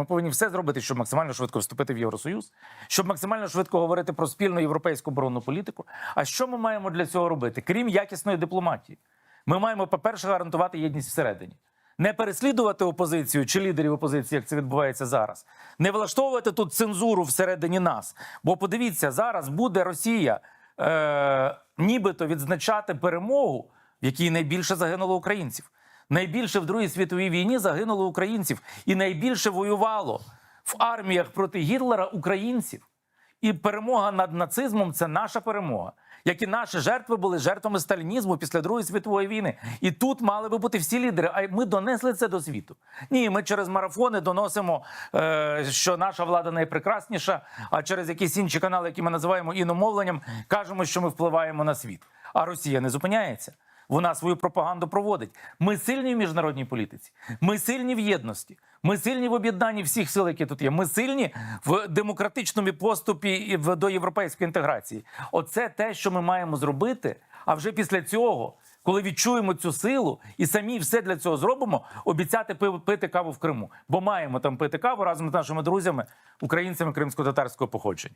Ми повинні все зробити, щоб максимально швидко вступити в Євросоюз, щоб максимально швидко говорити про спільну європейську оборонну політику. А що ми маємо для цього робити? Крім якісної дипломатії, ми маємо, по-перше, гарантувати єдність всередині. Не переслідувати опозицію чи лідерів опозиції, як це відбувається зараз, не влаштовувати тут цензуру всередині нас. Бо подивіться, зараз буде Росія е, нібито відзначати перемогу, в якій найбільше загинуло українців. Найбільше в Другій світовій війні загинуло українців, і найбільше воювало в арміях проти Гітлера українців. І перемога над нацизмом це наша перемога. Як і наші жертви були жертвами сталінізму після Другої світової війни. І тут мали би бути всі лідери. А ми донесли це до світу. Ні, ми через марафони доносимо, е, що наша влада найпрекрасніша, а через якісь інші канали, які ми називаємо іномовленням, кажемо, що ми впливаємо на світ. А Росія не зупиняється. Вона свою пропаганду проводить. Ми сильні в міжнародній політиці. Ми сильні в єдності. Ми сильні в об'єднанні всіх сил, які тут є. Ми сильні в демократичному поступі до європейської інтеграції. Оце те, що ми маємо зробити. А вже після цього, коли відчуємо цю силу і самі все для цього зробимо, обіцяти пи- пити каву в Криму. Бо маємо там пити каву разом з нашими друзями, українцями кримсько-татарського походження.